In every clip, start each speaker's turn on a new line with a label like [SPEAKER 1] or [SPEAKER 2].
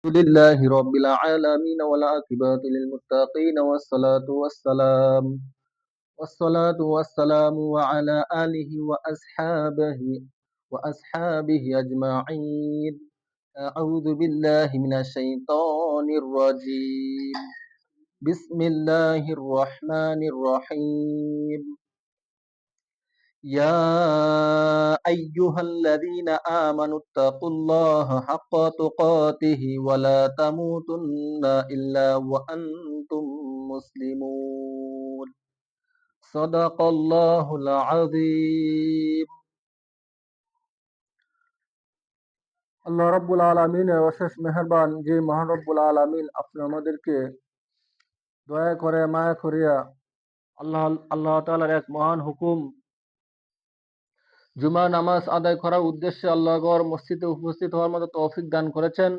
[SPEAKER 1] الحمد لله رب العالمين والعاقبة للمتقين والصلاة والسلام والصلاة والسلام على آله وأصحابه وأصحابه أجمعين. أعوذ بالله من الشيطان الرجيم. بسم الله الرحمن الرحيم. يا أيها الذين آمنوا اتقوا الله حق تقاته ولا تموتن إلا وأنتم مسلمون صدق الله العظيم আল্লাহ রব্বুল আলমিনের অশেষ মেহরবান যে মহান রব্বুল আলমিন আপনি আমাদেরকে দয়া করে মায়া করিয়া আল্লাহ আল্লাহ তালার এক মহান হুকুম জুমা নামাজ আদায় করার উদ্দেশ্যে আল্লাহগড় মসজিদে উপস্থিত হওয়ার মতো তৌফিক দান করেছেন।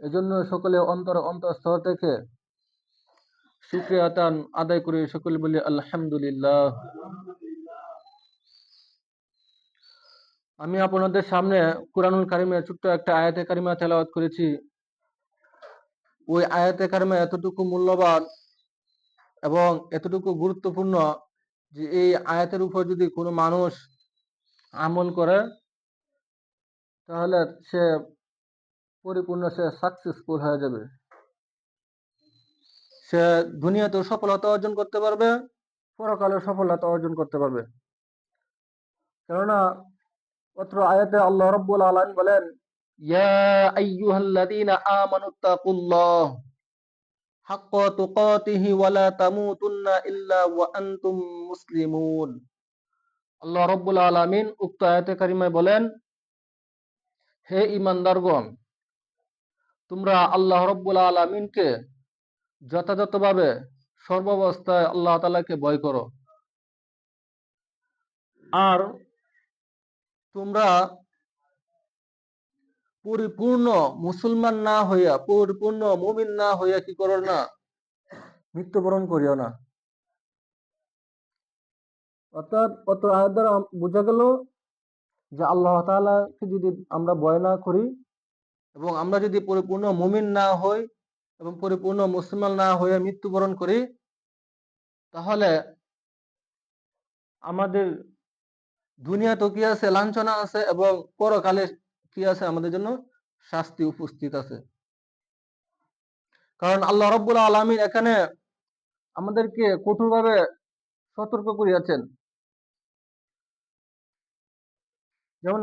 [SPEAKER 1] এজন্য সকলে অন্তর অন্তঃস্থল থেকে শুক্রিয়া তান আদায় করি সকলে বলি আলহামদুলিল্লাহ। আমি আপনাদের সামনে কুরআনুল কারিমের ছোট্ট একটা আয়াতে কারিমা তেলাওয়াত করেছি। ওই আয়াতে কারিমা এতটুকু মূল্যবান এবং এতটুকু গুরুত্বপূর্ণ যে এই আয়াতের উপর যদি কোনো মানুষ আমল করে, তাহলে সে পরিপূর্ণ সে সাকসেসফুল হয়ে যাবে। সে দুনিয়াতেও সফলতা অর্জন করতে পারবে পরকালে সফলতা অর্জন করতে পারবে। কেননা অত্র আয়াতে আল্লাহ রব্বুল আলামিন বলেন, ইয়া আইয়ুহাল্লাযীনা আমানুত্তাকুল্লাহ তুকাতিহি ওয়ালা তামুতুন্না ইল্লা ওয়া আনতুম মুসলিমুন। আল্লাহ রব্বুল আলামিন উক্ত আয়াতে কারিমায় বলেন হে ইমানদারগণ তোমরা আল্লাহ রব্বুল আলামিনকে যথাযথভাবে সর্বাবস্থায় আল্লাহ তালাকে ভয় করো। আর তোমরা পরিপূর্ণ মুসলমান না হইয়া, পরিপূর্ণ মুমিন না হইয়া কি করো না? মৃত্যুবরণ করিও না। অর্থাৎ অত আয়ের দ্বারা বোঝা গেল যে আল্লাহ তাআলাকে যদি আমরা ভয় না করি এবং আমরা যদি পরিপূর্ণ মুমিন না হই এবং পরিপূর্ণ মুসলমান না হয়ে মৃত্যুবরণ করি, তাহলে আমাদের দুনিয়া তো কি আছে? লাঞ্ছনা আছে এবং পরকালে কি আছে? আমাদের জন্য শাস্তি উপস্থিত আছে। কারণ আল্লাহ রব্বুল আলমিন এখানে আমাদেরকে কঠোরভাবে সতর্ক করিয়াছেন। যেমন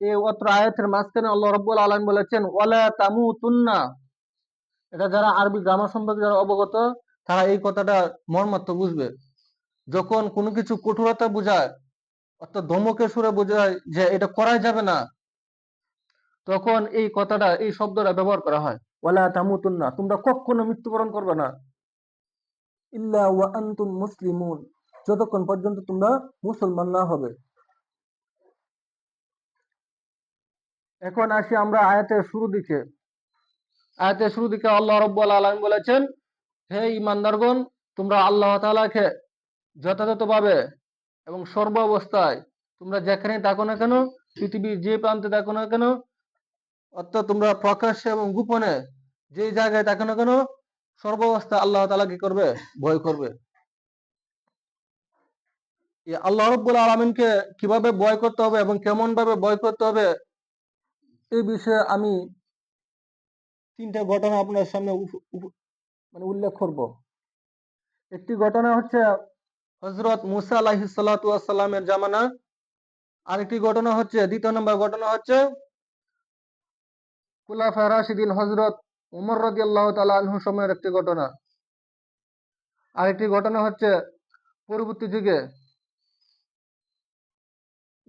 [SPEAKER 1] এই অত্র আয়াতের মাঝখানে আল্লাহ রব্বুল আলম বলেছেন, ওয়ালা তামু তুন্না এটা যারা আরবি গ্রামার সম্পর্কে যারা অবগত, তারা এই কথাটা মর্মার্থ বুঝবে। যখন কোনো কিছু কঠোরতা বোঝায়, অর্থাৎ ধমকে সুরে বোঝায় যে এটা করাই যাবে না তখন এই কথাটা এই শব্দটা ব্যবহার করা হয়। ওয়ালা তামুতুন না তোমরা কখনো মৃত্যুবরণ করবে না। ইল্লা ওয়া আনতুম মুসলিমুন যতক্ষণ পর্যন্ত তোমরা মুসলমান না হবে। এখন আসি আমরা আয়াতের শুরু দিকে। আয়াতের শুরু দিকে আল্লাহ রব্বুল আলামিন বলেছেন হে ইমানদারগণ তোমরা আল্লাহ তাআলাকে যথাযথভাবে এবং সর্ব অবস্থায় তোমরা যেখানে থাকো না কেন পৃথিবীর যে প্রান্তে থাকো না কেন অর্থাৎ তোমরা প্রকাশ্যে এবং গোপনে যে জায়গায় থাকো না কেন, সর্বাবস্থা আল্লাহ তালা কি করবে? ভয় করবে। আল্লাহ রব্বুল আলমিনকে কীভাবে ভয় করতে হবে এবং কেমন ভাবে ভয় করতে হবে, এই বিষয়ে আমি তিনটা ঘটনা আপনার সামনে মানে উল্লেখ করব। একটি ঘটনা হচ্ছে হজরত মুসা আলাহি সাল্লামের জামানা। আরেকটি ঘটনা হচ্ছে, দ্বিতীয় নম্বর ঘটনা হচ্ছে কুলাফা রাশিদিন হজরত উমর রদি আল্লাহ আনহু সময়ের একটি ঘটনা। আরেকটি ঘটনা হচ্ছে পরবর্তী যুগে,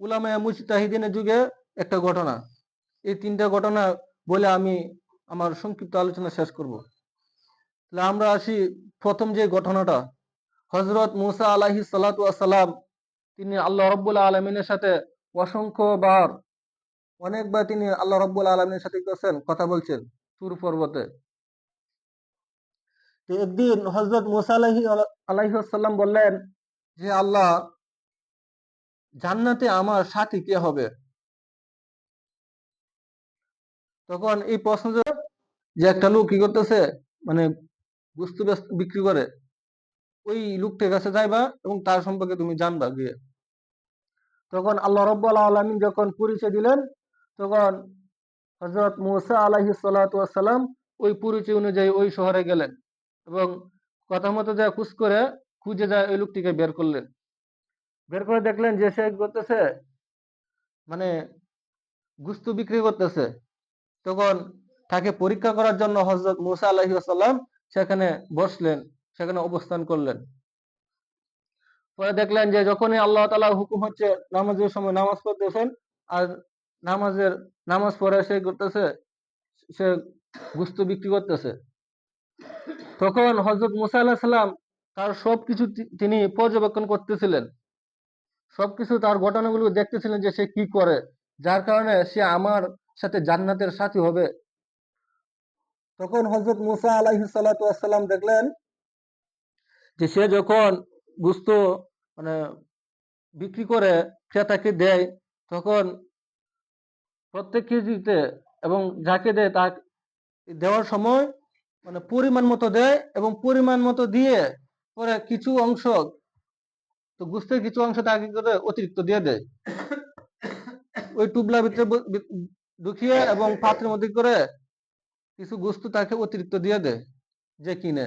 [SPEAKER 1] উলামায়া মুজতাহিদিনের যুগে একটা ঘটনা। এই তিনটা ঘটনা বলে আমি আমার সংক্ষিপ্ত আলোচনা শেষ করব। তাহলে আমরা আসি প্রথম যে ঘটনাটা। হজরত মুসা আলাহি সালাম, তিনি আল্লাহ রব্বুল্লাহ আলমিনের সাথে অসংখ্যবার অনেকবার তিনি আল্লাহ রব্বুল আলমিনের সাথে করছেন? কথা বলছেন তুর পর্বতে। একদিন হজরত মুসা আলাহি আলাইসাল্লাম বললেন যে, আল্লাহ, জান্নাতে আমার সাথী কে হবে? তখন এই প্রশ্ন যে একটা লোক কি করতেছে? মানে বস্তু বিক্রি করে। ওই লোকটার কাছে যাইবা এবং তার সম্পর্কে তুমি জানবা গিয়ে। তখন আল্লাহ রব্বুল আলমিন যখন পরিচয় দিলেন তখন হজরত মুসা আলাহি সালাম ওই পরিচয় অনুযায়ী ওই শহরে গেলেন এবং কথা মতো যা খুঁজ করে খুঁজে যায় ওই লোকটিকে বের করলেন। বের করে দেখলেন যে সে করতেছে? মানে গুস্তু বিক্রি করতেছে। তখন তাকে পরীক্ষা করার জন্য হজরত মুসা আলাহি সাল্লাম সেখানে বসলেন, সেখানে অবস্থান করলেন। পরে দেখলেন যে যখনই আল্লাহ তালা হুকুম হচ্ছে নামাজের সময় নামাজ পড়তেছেন আর নামাজের, নামাজ পড়ে সে করতেছে, সে গুস্তু বিক্রি করতেছে। তখন হজরত মুসা আল্লাহ তার সবকিছু তিনি পর্যবেক্ষণ করতেছিলেন। সবকিছু তার ঘটনাগুলো দেখতেছিলেন যে সে কি করে, যার কারণে সে আমার সাথে জান্নাতের সাথী হবে। তখন হজরত মুসা আলাহি সাল্লাম দেখলেন যে সে যখন গুস্ত মানে বিক্রি করে ক্রেতাকে দেয়, তখন প্রত্যেক কেজিতে এবং যাকে দেয় তা দেওয়ার সময় মানে পরিমাণ মতো দেয় এবং পরিমাণ মতো দিয়ে পরে কিছু অংশ, তো গুস্তের কিছু অংশ তাকে করে অতিরিক্ত দিয়ে দেয়। ওই টুবলার ভিতরে ঢুকিয়ে এবং পাত্রের মধ্যে করে কিছু গুস্তু তাকে অতিরিক্ত দিয়ে দেয় যে কিনে।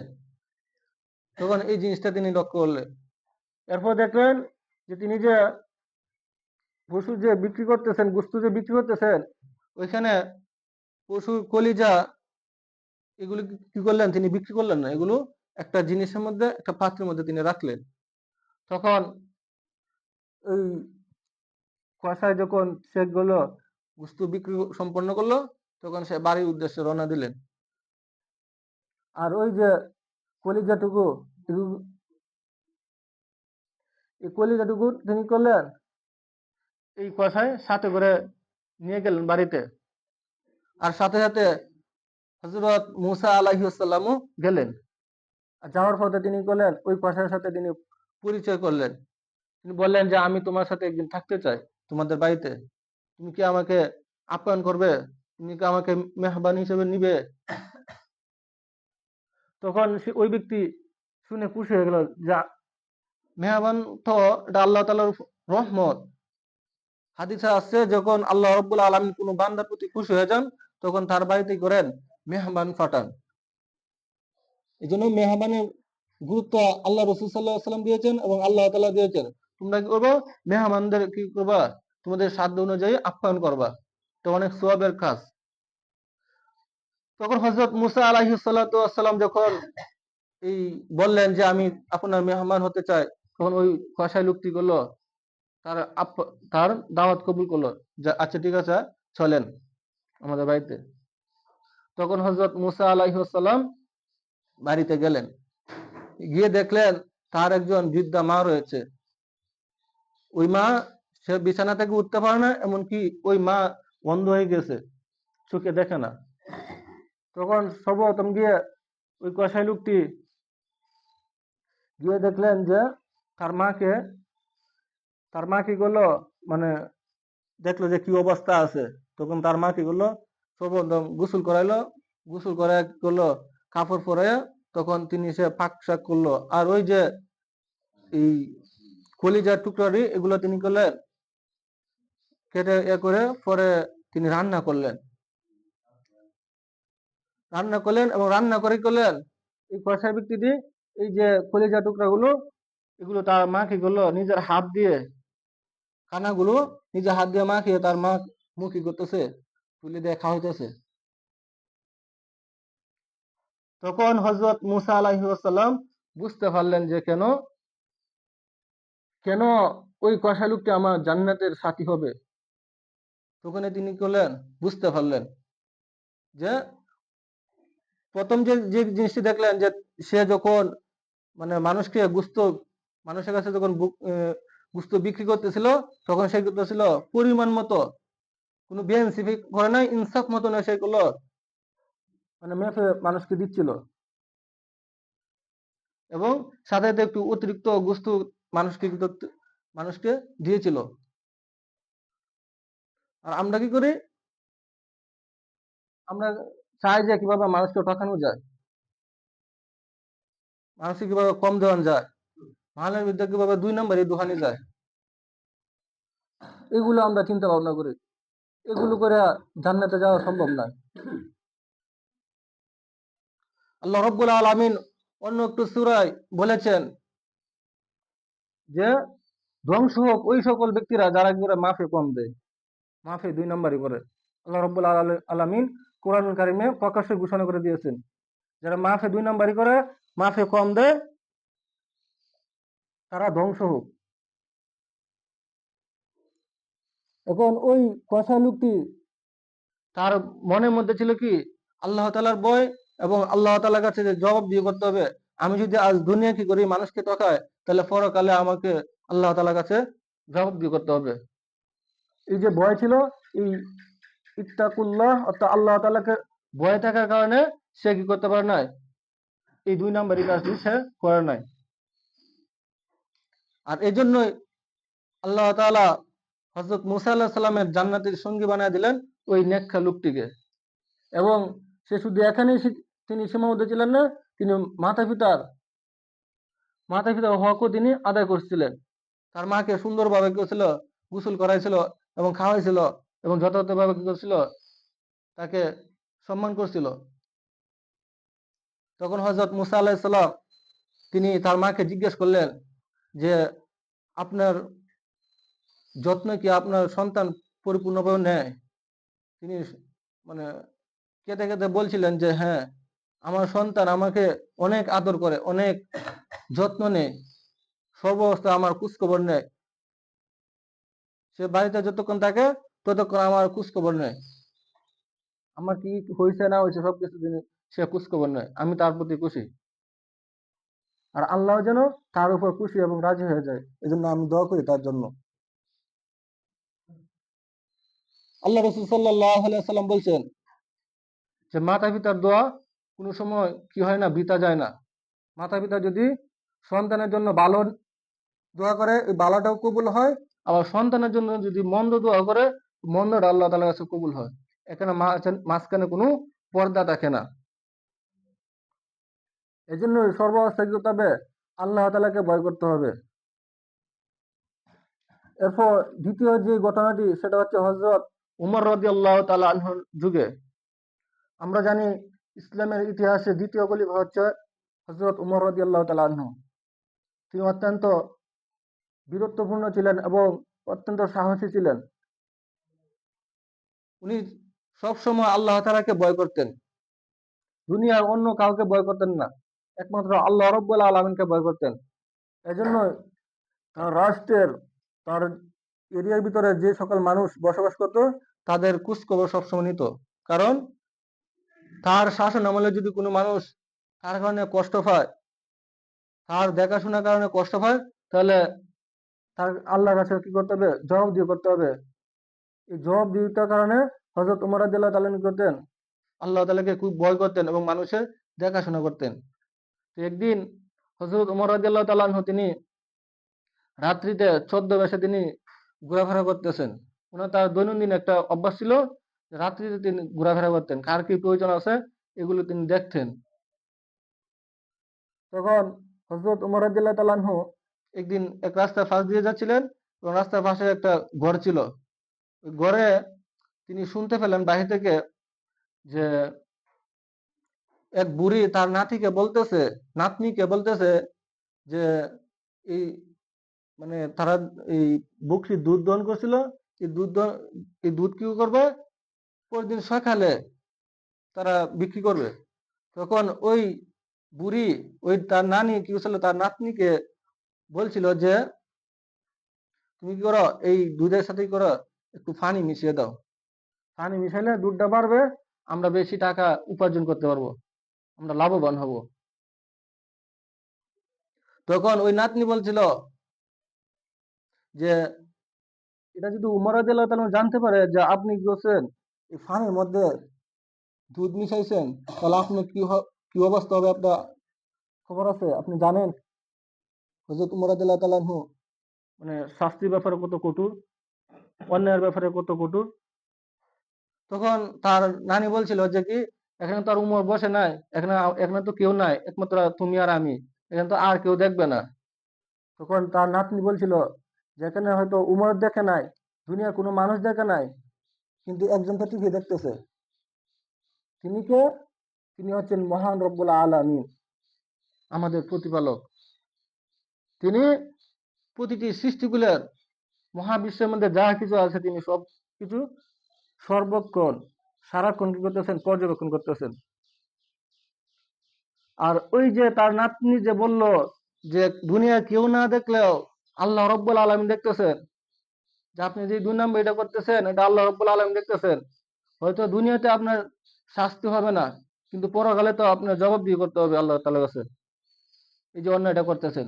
[SPEAKER 1] তখন এই জিনিসটা তিনি লক্ষ্য করলেন। এরপর দেখলেন যে তিনি যে পশু যে বিক্রি করতেছেন, গুস্তু যে বিক্রি করতেছেন, ওইখানে পশুর কলিজা, এগুলো কি- করলেন? তিনি বিক্রি করলেন না। এগুলো একটা জিনিসের মধ্যে, একটা পাত্রের মধ্যে তিনি রাখলেন। তখন ওই কষায় যখন সে গুলো বস্তু বিক্রি সম্পন্ন করল, তখন সে বাড়ির উদ্দেশ্যে রওনা দিলেন। আর ওই যে কলিজাটুকু এই কলিজাটুকু তিনি করলেন এই কষায় সাথে করে নিয়ে গেলেন বাড়িতে। আর সাথে সাথে হজরত মুসা আলাহিসাল্লামও গেলেন। আর যাওয়ার পথে তিনি করলেন ওই কষার সাথে তিনি পরিচয় করলেন। তিনি বললেন যে, আমি তোমার সাথে একদিন থাকতে চাই তোমাদের বাড়িতে। তুমি কি আমাকে আপ্যায়ন করবে? তুমি কি আমাকে মেহবান হিসেবে নিবে? তখন ওই ব্যক্তি শুনে খুশি হয়ে গেল যা মেহবান তো, এটা আল্লাহ তালার রহমত। হাদিসে আসছে, যখন আল্লাহ রব্বুল আলমিন কোনো বান্দার প্রতি খুশি হয়ে যান, তখন তার বাড়িতে করেন মেহমান ফাটান। এই জন্য মেহমানের গুরুত্ব আল্লাহ রসুল সাল্লাহ সাল্লাম দিয়েছেন এবং আল্লাহ তালা দিয়েছেন, তোমরা কি করব? মেহমানদের কি করবা? তোমাদের সাধ্য অনুযায়ী আপ্যায়ন করবা। তো অনেক সোয়াবের কাজ। তখন হজরত মুসা আলাহিসাল্লাম যখন এই বললেন যে, আমি আপনার মেহমান হতে চাই, তখন ওই কষাই লোকটি করল তার তার দাওয়াত কবুল করল যে আচ্ছা ঠিক আছে, চলেন আমাদের বাড়িতে। তখন হজরত মুসা আলাইসাল্লাম বাড়িতে গেলেন। গিয়ে দেখলেন তার একজন বৃদ্ধা মা রয়েছে। ওই মা, সে বিছানা থেকে উঠতে পারে না, এমনকি ওই মা বন্ধ হয়ে গেছে, চোখে দেখে না। তখন সর্বপ্রথম গিয়ে ওই কষাই লোকটি গিয়ে দেখলেন যে, তার মাকে তার মা কি করল? মানে দেখল যে কি অবস্থা আছে। তখন তার মা কি করল? সর্বপ্রথম গোসল করাইলো। গোসল করে করল, কাপড় পরে তখন তিনি সে পাক শাক করল। আর ওই যে এই কলিজার টুকরারি এগুলো তিনি করলেন, কেটে এ করে পরে তিনি রান্না করলেন। রান্না করলেন এবং রান্না করে করলেন? এই কষাই ব্যক্তিটি এই যে কলিজা টুকরা গুলো এগুলো তার মা কি করল? নিজের হাত দিয়ে খানাগুলো নিজের হাত দিয়ে মাখিয়ে তার মা মুখি করতেছে, তুলে দিয়ে খাওয়াইতেছে। তখন হজরত মুসা আলাহিসাল্লাম বুঝতে পারলেন যে কেন কেন ওই কষা লোকটি আমার জান্নাতের সাথী হবে। তখন তিনি করলেন, বুঝতে পারলেন যে প্রথম যে যে জিনিসটি দেখলেন যে সে যখন মানে মানুষকে গুস্ত, মানুষের কাছে যখন গুস্ত বিক্রি করতেছিল, তখন সে করতেছিল? পরিমাণ মতো। কোনো বিএনসিপি করে নাই, ইনসাফ মতো না সেগুলো মানে মেপে মানুষকে দিচ্ছিল। এবং সাথে সাথে একটু অতিরিক্ত গুস্তু মানুষকে কিন্তু মানুষকে দিয়েছিল। আর আমরা কি করি? আমরা চাই যে কীভাবে মানুষকে ঠকানো যায়। মানুষকে কীভাবে কম দেওয়ানো যায়। বিরুদ্ধে কীভাবে দুই যায়? এগুলো আমরা চিন্তা ভাবনা করি, এগুলো করে জান্নাতে যাওয়া সম্ভব নয় আল্লাহ রব্বুল অন্য একটু সূরায় বলেছেন যে, ধ্বংস হোক ওই সকল ব্যক্তিরা যারা করে মাফে কম দেয়। মাফে দুই নম্বরই করে। আল্লাহ রব্বুল আলা- আলামিন কোরআন কারিমে প্রকাশ্যে ঘোষণা করে দিয়েছেন। যারা মাফে দুই নম্বরই করে, মাফে কম দেয় তারা ধ্বংস হোক। এখন ওই কষা লোকটি? তার মনের মধ্যে ছিল কি? আল্লাহ তালার বয় এবং আল্লাহ তালার কাছে যে জবাব দিয়ে করতে হবে আমি যদি আজ দুনিয়া কি করি মানুষকে ঠকায় তাহলে পরকালে আমাকে আল্লাহ তালার কাছে জবাব দিয়ে করতে হবে। এই যে ভয় ছিল এই ইত্তাকুল্লাহ অর্থাৎ আল্লাহ তালাকে ভয় থাকার কারণে সে কি করতে পারে নাই? এই দুই নাম্বারই কাজটি সে করে নাই। আর এই জন্যই আল্লাহ তাআলা হযরত মুসা আলাইহিস সালামের জান্নাতের সঙ্গী বানিয়ে দিলেন ওই নেকখা লোকটিকে। এবং সে শুধু এখানেই তিনি সীমাবদ্ধ ছিলেন না, তিনি মাতা পিতার মাতা পিতার হকও তিনি আদায় করছিলেন। তার মাকে সুন্দরভাবে কি করছিল? গোসল করাইছিল এবং খাওয়াইছিল এবং যথাযথভাবে কি করছিল? তাকে সম্মান করছিল। তখন হযরত মুসা আলাইহিস সালাম তিনি তার মাকে জিজ্ঞেস করলেন যে আপনার যত্ন কি আপনার সন্তান পরিপূর্ণভাবে নেয়? তিনি মানে কেঁদে কেঁদে বলছিলেন যে হ্যাঁ আমার সন্তান আমাকে অনেক আদর করে, অনেক যত্ন নেয় সর্বাবস্থা আমার খোঁজখবর নেয়। সে বাড়িতে যতক্ষণ থাকে, ততক্ষণ আমার খোঁজখবর নেয়। আমার কি হয়েছে না হয়েছে সবকিছু তিনি, সে খোঁজখবর নেয়। আমি তার প্রতি খুশি। আর আল্লাহ যেন তার উপর খুশি এবং রাজি হয়ে যায়। এজন্য আমি দোয়া করি তার জন্য। আল্লাহ রসুল সাল্লাম বলছেন যে মাতা পিতার দোয়া কোনো সময় কি হয় না বিতা যায় না। মাতা পিতা যদি সন্তানের জন্য ভালো দোয়া করে, ওই বালাটাও কবুল হয়। আবার সন্তানের জন্য যদি মন্দ দোয়া করে, মন্দটা আল্লাহ তালার কাছে কবুল হয়। এখানে মাঝখানে কোনো পর্দা থাকে না। এই জন্য সর্বাবস্থায় কি করতে হবে। আল্লাহ তালাকে ভয় করতে হবে। এরপর দ্বিতীয় যে ঘটনাটি, সেটা হচ্ছে হজরত উমর রদি আল্লাহ তালা আনহর যুগে। আমরা জানি ইসলামের ইতিহাসে দ্বিতীয় খলিফা হচ্ছে হজরত উমর রদি আল্লাহ তালা আনহু। তিনি অত্যন্ত বীরত্বপূর্ণ ছিলেন এবং অত্যন্ত সাহসী ছিলেন। উনি সবসময় আল্লাহ তালাকে ভয় করতেন। দুনিয়ার অন্য কাউকে ভয় করতেন না। একমাত্র আল্লাহ রব্বুল আলমিনকে ভয় করতেন। এজন্য তার রাষ্ট্রের, তার এরিয়ার ভিতরে যে সকল মানুষ বসবাস করত, তাদের খোঁজখবর সবসময় নিত। কারণ তার শাসন আমলে যদি কোনো মানুষ তার কারণে কষ্ট পায়, তার দেখাশোনার কারণে কষ্ট পায়, তাহলে তার আল্লাহর কাছে কি করতে হবে? জবাব দিয়ে করতে হবে। এই জবাব দিতে কারণে হজরত উমর আদিল্লাহ তালন করতেন। আল্লাহ তালাকে খুব ভয় করতেন এবং মানুষের দেখাশোনা করতেন। তো একদিন হজরত উমর আদিল্লাহ তালাহ তিনি রাত্রিতে চোদ্দ বেশে তিনি ঘোরাফেরা করতেছেন। ওনার তার দৈনন্দিন একটা অভ্যাস ছিল রাত্রিতে তিনি ঘোরাফেরা করতেন। কার কি প্রয়োজন আছে এগুলো তিনি দেখতেন। তখন হজরত উমর আদিল্লাহ তালাহ একদিন এক রাস্তার পাশ দিয়ে যাচ্ছিলেন এবং রাস্তার পাশে একটা ঘর ছিল। ঘরে তিনি শুনতে পেলেন বাহির থেকে যে এক বুড়ি তার নাতিকে বলতেছে, নাতনিকে বলতেছে যে, এই মানে তারা এই বকরি দুধ দহন করছিল, এই দুধ এই দুধ কি করবে? পরদিন সকালে তারা বিক্রি করবে। তখন ওই বুড়ি, ওই তার নানি কি করছিল, তার নাতনিকে বলছিল যে, তুমি কি করো, এই দুধের সাথে করো, একটু ফানি মিশিয়ে দাও। ফানি মিশাইলে দুধটা বাড়বে, আমরা বেশি টাকা উপার্জন করতে পারব। আমরা লাভবান হব। তখন ওই নাতনি বলছিল যে, এটা যদি উমর জানতে পারে যে আপনি করছেন? এই ফানের মধ্যে দুধ মিশাইছেন। তাহলে আপনি কি কি অবস্থা হবে আপনার? খবর আছে? আপনি জানেন? হযরত উমর রাদিয়াল্লাহু মানে শাস্তির ব্যাপারে কত কঠোর, অন্যায়ের ব্যাপারে কত কঠোর। তখন তার নানি বলছিল যে কি এখানে তো আর উমর বসে নাই, এখানে এখানে তো কেউ নাই, একমাত্র তুমি আর আমি। এখানে তো আর কেউ দেখবে না। তখন তার নাতনি বলছিল যে এখানে হয়তো উমর দেখে নাই, দুনিয়ার কোনো মানুষ দেখে নাই, কিন্তু একজন তো টিভি দেখতেছে। তিনি কে? তিনি হচ্ছেন মহান রব্বুল আলামিন, আমাদের প্রতিপালক। তিনি প্রতিটি সৃষ্টিগুলোর মহাবিশ্বের মধ্যে যা কিছু আছে, তিনি সব কিছু সর্বক্ষণ সারাক্ষণ কি করতেছেন? পর্যবেক্ষণ করতেছেন। আর ওই যে তার নাতনি যে বলল যে দুনিয়া কেউ না দেখলেও আল্লাহ রব্বুল আলমিন দেখতেছেন। যে আপনি যে দুই নম্বর এটা করতেছেন, এটা আল্লাহ রব্বুল আলমিন দেখতেছেন। হয়তো দুনিয়াতে আপনার শাস্তি হবে না, কিন্তু পরকালে তো আপনার জবাব দিয়ে করতে হবে আল্লাহ তালার কাছে। এই যে অন্য এটা করতেছেন।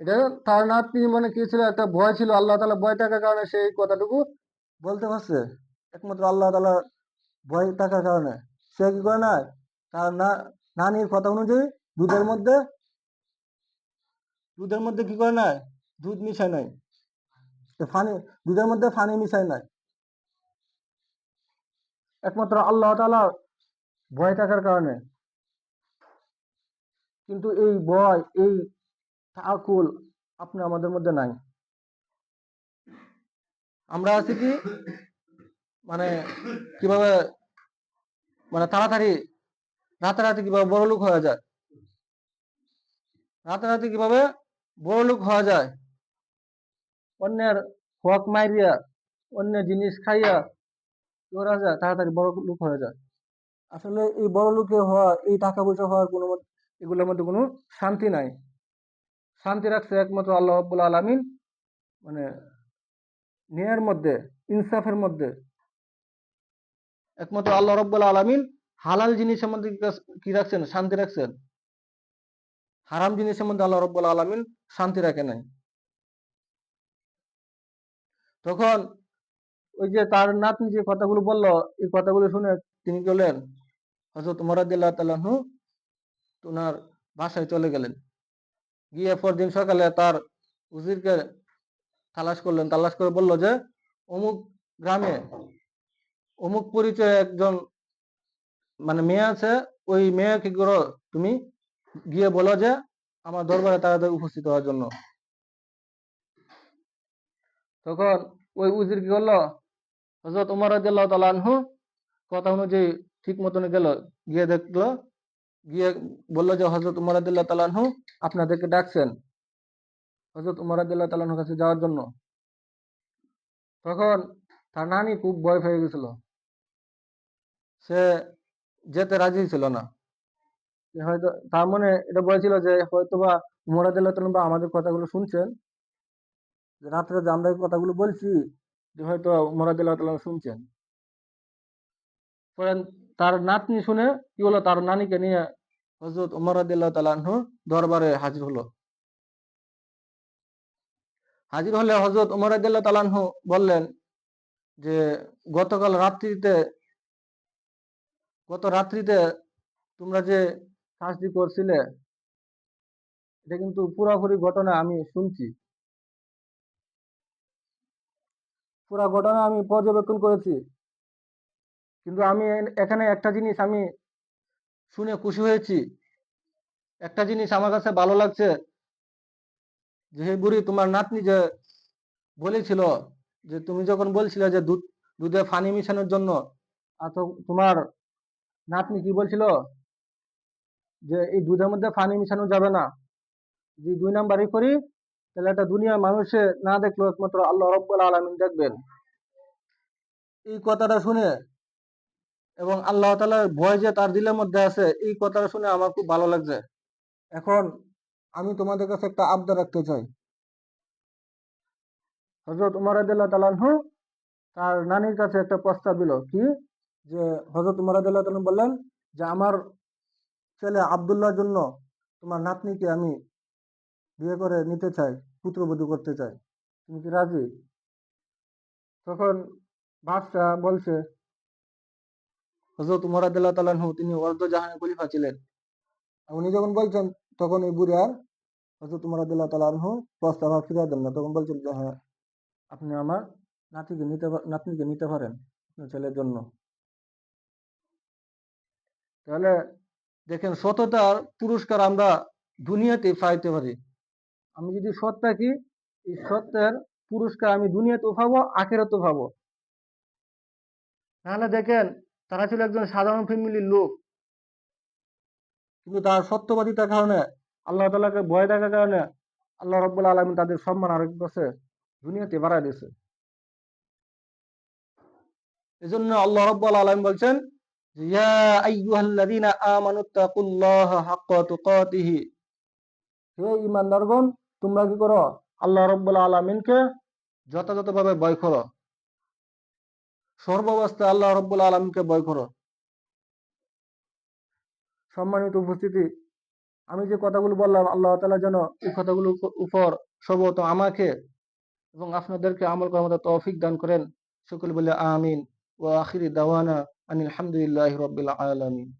[SPEAKER 1] এটা তার নাতনি মানে কি ছিল? একটা ভয় ছিল, আল্লাহ তালা ভয় থাকার কারণে সেই কথাটুকু বলতে পারছে একমাত্র আল্লাহ তালা ভয় থাকার কারণে। সে কি করে না, তার নানির কথা অনুযায়ী দুধের মধ্যে দুধের মধ্যে কি করে নাই দুধ মিশায় নাই। ফানি, দুধের মধ্যে ফানি মিশায় নাই। একমাত্র আল্লাহ তালা ভয় থাকার কারণে। কিন্তু এই ভয়, এই তাকুল আপনি আমাদের মধ্যে নাই। আমরা আছি কি মানে কীভাবে মানে তাড়াতাড়ি, রাতারাতি কীভাবে বড় লোক হয়ে যায়? রাতারাতি কীভাবে বড় লোক হওয়া যায়? অন্যের হক মাইরিয়া, অন্যের জিনিস খাইয়া কি করা যায় তাড়াতাড়ি বড় লোক হয়ে যায়। আসলে এই বড় লোকে হওয়া, এই টাকা পয়সা হওয়ার কোনো এগুলোর মধ্যে কোনো শান্তি নাই। শান্তি রাখছে একমাত্র আল্লাহ রাব্বুল আলামিন মানে ন্যায়ের মধ্যে, ইনসাফের মধ্যে। একমাত্র আল্লাহ রব্বুল আলামিন হালাল জিনিসের মধ্যে কি রাখছেন? শান্তি রাখছেন? হারাম জিনিসের মধ্যে আল্লাহ রব্বুল আলামিন শান্তি রাখে নাই। তখন ওই যে তার নাতনি যে কথাগুলো বলল, এই কথাগুলো শুনে তিনি গেলেন হজরত মরাদিল্লাহ তালাহু ওনার বাসায় চলে গেলেন। গিয়ে পরদিন সকালে তার উজিরকে তালাশ করলেন। তালাশ করে বলল যে, অমুক গ্রামে অমুক পরিচয়ে একজন মানে মেয়ে আছে, ওই মেয়ে কি করো তুমি গিয়ে বলো যে, আমার দরবারে তাড়াতাড়ি উপস্থিত হওয়ার জন্য। তখন ওই উজির কি করল? হজরত উমর আনহু কথা অনুযায়ী ঠিক মতন গেল। গিয়ে দেখল, গিয়ে বলল যে হজরত উমর আনহু আপনাদেরকে ডাকছেন। হজরত উমর রাদিয়াল্লাহু তাআলা কাছে যাওয়ার জন্য। তখন তার নানি খুব ভয় পেয়ে গেছিল। সে যেতে রাজি ছিল না। হয়তো, তার মনে এটা বলেছিল যে হয়তোবা উমর রাদিয়াল্লাহু তাআলা বা আমাদের কথাগুলো শুনছেন। যে রাত্রে যে আমরা কথাগুলো বলছি, যে হয়তো উমর রাদিয়াল্লাহু তাআলা শুনছেন। তার নাতনি শুনে কি হলো? তার নানিকে নিয়ে হজরত উমর রাদিয়াল্লাহু তাআলা আনহু দরবারে হাজির হলো। হাজির হলে হজরত উমর রাদিয়াল্লাহু তাআলা আনহু বললেন যে, গতকাল রাত্রিতে, গত রাত্রিতে তোমরা যে শাস্তি করছিলে, এটা কিন্তু পুরোপুরি ঘটনা আমি শুনছি। পুরো ঘটনা আমি পর্যবেক্ষণ করেছি। কিন্তু আমি এখানে একটা জিনিস আমি শুনে খুশি হয়েছি। একটা জিনিস আমার কাছে ভালো লাগছে। যে, হে বুড়ি, তোমার নাতনি যে বলেছিল যে, তুমি যখন বলছিলে যে, দুধ, দুধে ফানি মিশানোর জন্য, আর তোমার নাতনি কি বলছিল? যে, এই দুধের মধ্যে ফানি মিশানো যাবে না। যদি দুই নাম্বারই করি, তাহলে একটা দুনিয়ার মানুষে না দেখলেও একমাত্র আল্লাহ রব্বুল আলামিন দেখবেন। এই কথাটা শুনে এবং আল্লাহ তাআলার ভয় যে তার দিলের মধ্যে আছে, এই কথাটা শুনে আমার খুব ভালো লাগছে। এখন আমি তোমাদের কাছে একটা আবদার রাখতে চাই। হজরত উমর রাদিয়াল্লাহু তাআলা আনহু তার নানির কাছে একটা প্রস্তাব দিল কি? যে হজরত উমর তাআলা বললেন যে, আমার ছেলে আব্দুল্লাহর জন্য তোমার নাতনিকে আমি বিয়ে করে নিতে চাই, পুত্রবধূ করতে চাই। তুমি কি রাজি? তখন বাদশাহ বলছে হজরত উমর রাদিয়াল্লাহু তাআলা আনহু, তিনি অর্ধ জাহানের খলিফা ছিলেন। উনি যখন বলছেন তখন এই আর হজরত উমর তাআলা আনহু প্রস্তাব ফিরিয়ে দেন না। তখন বলছেন যে হ্যাঁ আপনি আমার নাতিকে নিতে নাতনিকে নিতে পারেন আপনার ছেলের জন্য। তাহলে দেখেন সততার পুরস্কার আমরা দুনিয়াতে পাইতে পারি। আমি যদি সৎ থাকি, এই সত্যের পুরস্কার আমি দুনিয়াতেও পাবো আখেরাতেও পাবো। নাহলে দেখেন তারা ছিল একজন সাধারণ ফ্যামিলির লোক। কিন্তু তার সত্যবাদিতার কারণে, আল্লাহ তালাকে ভয় থাকার কারণে আল্লাহ রব্বুল আলমী তাদের সম্মান আরেক কাছে দুনিয়াতে বাড়ায় দিয়েছে। এই জন্য আল্লাহ রব্বুল আলম বলছেন হে ঈমানদারগণ, তোমরা কি করো? আল্লাহ রব্বুল আলমিনকে যথাযথভাবে ভয় করো। সর্বাবস্থায় আল্লাহ রব্বুল আলমকে ভয় করো। সম্মানিত উপস্থিতি। আমি যে কথাগুলো বললাম, আল্লাহ তালা যেন এই কথাগুলোর উপ- উপর সর্বত আমাকে এবং আপনাদেরকে আমল করার মতো তৌফিক দান করেন। সকল বলে আমিন। ও আখিরি দাওয়ানা আনিল আলহামদুলিল্লাহ রবিল আলামিন।